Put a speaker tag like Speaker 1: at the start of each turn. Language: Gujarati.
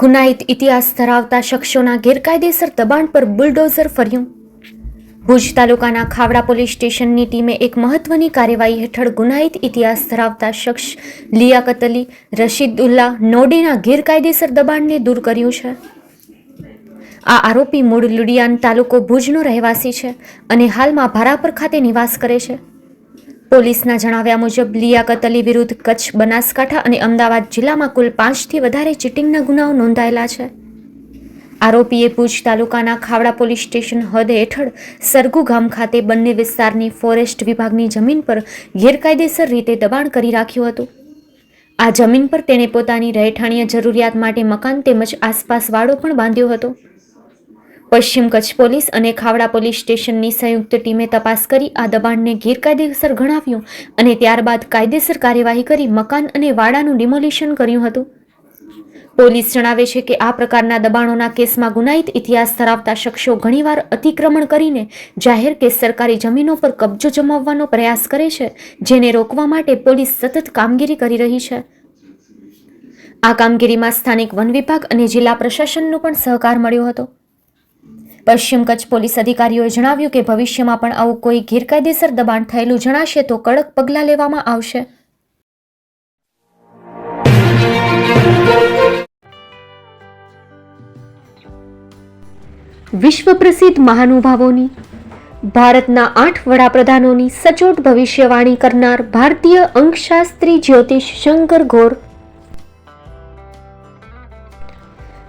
Speaker 1: ગુનાહિત ઇતિહાસ ધરાવતા શખ્સોના ગેરકાયદેસર દબાણ પર બુલડોઝર ફર્યું. ભુજ તાલુકાના ખાવડા પોલીસ સ્ટેશનની ટીમે એક મહત્વની કાર્યવાહી હેઠળ ગુનાહિત ઇતિહાસ ધરાવતા શખ્સ લિયાકત અલી રશીદુલ્લા નોડીના ગેરકાયદેસર દબાણને દૂર કર્યું છે. આ આરોપી મૂળ લુડિયાન તાલુકો ભુજનો રહેવાસી છે અને હાલમાં ભારાપર ખાતે નિવાસ કરે છે. પોલીસના જણાવ્યા મુજબ લિયાકત અલી વિરુદ્ધ કચ્છ બનાસકાંઠા અને અમદાવાદ જિલ્લામાં કુલ પાંચથી વધારે ચીટિંગના ગુનાઓ નોંધાયેલા છે. આરોપીએ ભુજ તાલુકાના ખાવડા પોલીસ સ્ટેશન હદ હેઠળ સરગુ ગામ ખાતે બંને વિસ્તારની ફોરેસ્ટ વિભાગની જમીન પર ગેરકાયદેસર રીતે દબાણ કરી રાખ્યું હતું. આ જમીન પર તેણે પોતાની રહેઠાણીય જરૂરિયાત માટે મકાન તેમજ આસપાસ વાડો પણ બાંધ્યો હતો. પશ્ચિમ કચ્છ પોલીસ અને ખાવડા પોલીસ સ્ટેશનની સંયુક્ત ટીમે તપાસ કરી આ દબાણને ગેરકાયદેસર ગણાવ્યું અને ત્યારબાદ કાયદેસર કાર્યવાહી કરી મકાન અને વાડાનું ડિમોલિશન કર્યું હતું. પોલીસ જણાવે છે કે આ પ્રકારના દબાણોના કેસમાં ગુનાહિત ઇતિહાસ ધરાવતા શખ્સો ઘણીવાર અતિક્રમણ કરીને જાહેર કે સરકારી જમીનો પર કબજો જમાવવાનો પ્રયાસ કરે છે, જેને રોકવા માટે પોલીસ સતત કામગીરી કરી રહી છે. આ કામગીરીમાં સ્થાનિક વન વિભાગ અને જિલ્લા પ્રશાસનનો પણ સહકાર મળ્યો હતો. પશ્ચિમ કચ્છ પોલીસ અધિકારીઓએ જણાવ્યું કે ભવિષ્યમાં પણ આવું કોઈ ગેરકાયદેસર દબાણ થયેલું જણાશે તો કડક પગલાં લેવામાં આવશે. વિશ્વ પ્રસિદ્ધ મહાનુભાવોની, ભારતના આઠ વડાપ્રધાનોની સચોટ ભવિષ્યવાણી કરનાર ભારતીય અંકશાસ્ત્રી જ્યોતિષ શંકર ઘોર